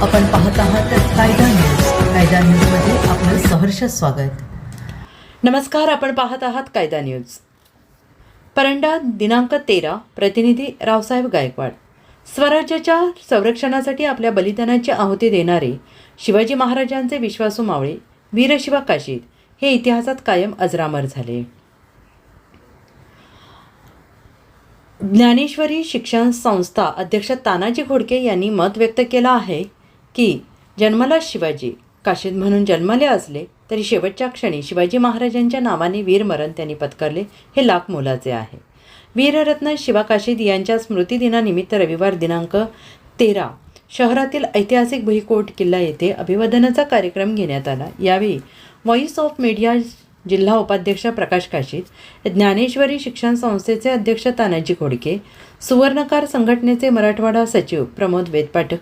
आपण पाहत आहात कायदा न्यूज. कायदा न्यूजमध्ये आपलं सहर्ष स्वागत. नमस्कार आपण पाहत आहात कायदा न्यूज. परंडा दिनांक तेरा प्रतिनिधी रावसाहेब गायकवाड. स्वराज्याच्या संरक्षणासाठी आपल्या बलिदानाची आहुती देणारे शिवाजी महाराजांचे विश्वासू मावळे वीरशिवा काशीद हे इतिहासात कायम अजरामर झाले. ज्ञानेश्वरी शिक्षण संस्था अध्यक्ष तानाजी घोडके यांनी मत व्यक्त केलं आहे की जन्मला शिवाजी. काशीद म्हणून जन्मले असले तरी शेवटच्या क्षणी शिवाजी महाराजांच्या नावाने वीरमरण त्यांनी पत्करले हे लाख मोलाचे आहे. वीररत्न शिवा काशीद यांच्या स्मृतिदिनानिमित्त रविवार दिनांक तेरा शहरातील ऐतिहासिक भुईकोट किल्ला येथे अभिवादनाचा कार्यक्रम घेण्यात आला. यावेळी व्हॉइस ऑफ मीडिया जिल्हा उपाध्यक्ष प्रकाश काशीद ज्ञानेश्वरी शिक्षण संस्थेचे अध्यक्ष तानाजी घोडके सुवर्णकार संघटनेचे मराठवाडा सचिव प्रमोद वेदपाठक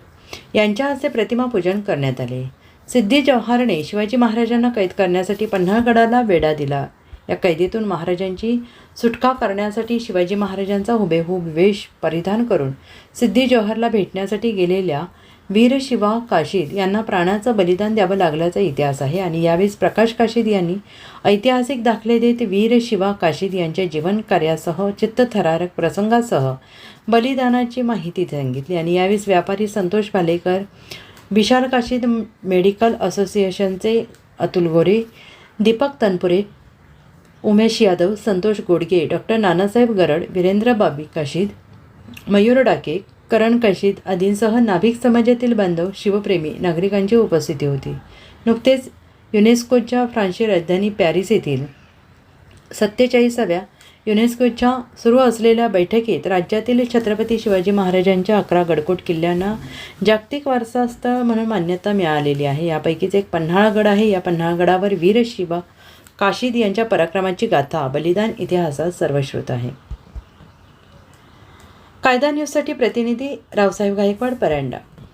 यांच्या हस्ते प्रतिमा पूजन करण्यात आले. सिद्धी जव्हारने शिवाजी महाराजांना कैद करण्यासाठी पन्हाळगडाला वेढा दिला. या कैदीतून महाराजांची सुटका करण्यासाठी शिवाजी महाराजांचा हुबेहूब वेश परिधान करून सिद्धी जौहरला भेटण्यासाठी गेलेल्या वीरशिवा काशीद यांना प्राणाचं बलिदान द्यावं लागल्याचा इतिहास आहे आणि यावेळेस प्रकाश काशीद यांनी ऐतिहासिक दाखले देत वीरशिवा काशीद यांच्या जीवन कार्यासह चित्तथरारक प्रसंगासह बलिदानाची माहिती सांगितली. आणि यावेळेस व्यापारी संतोष भालेकर विशाल काशीद मेडिकल असोसिएशनचे अतुल गोरे दीपक तनपुरे उमेश यादव संतोष गोडगे डॉक्टर नानासाहेब गरड वीरेंद्र बाबी काशीद मयूर डाके करणकशीत आदींसह नाभिक समाजातील बांधव शिवप्रेमी नागरिकांची उपस्थिती होती. नुकतेच युनेस्कोच्या फ्रान्सची राजधानी पॅरिस येथील सत्तेचाळीसाव्या युनेस्कोच्या सुरू असलेल्या बैठकीत राज्यातील छत्रपती शिवाजी महाराजांच्या अकरा गडकोट किल्ल्यांना जागतिक वारसा स्थळ म्हणून मान्यता मिळालेली आहे. यापैकीच एक पन्हाळगड आहे. या पन्हाळगडावर वीर शिवा काशीद यांच्या पराक्रमाची गाथा बलिदान इतिहासात सर्वश्रुत आहे. कायदा न्यूजसाठी प्रतिनिधी रावसाहेब गायकवाड परांडा.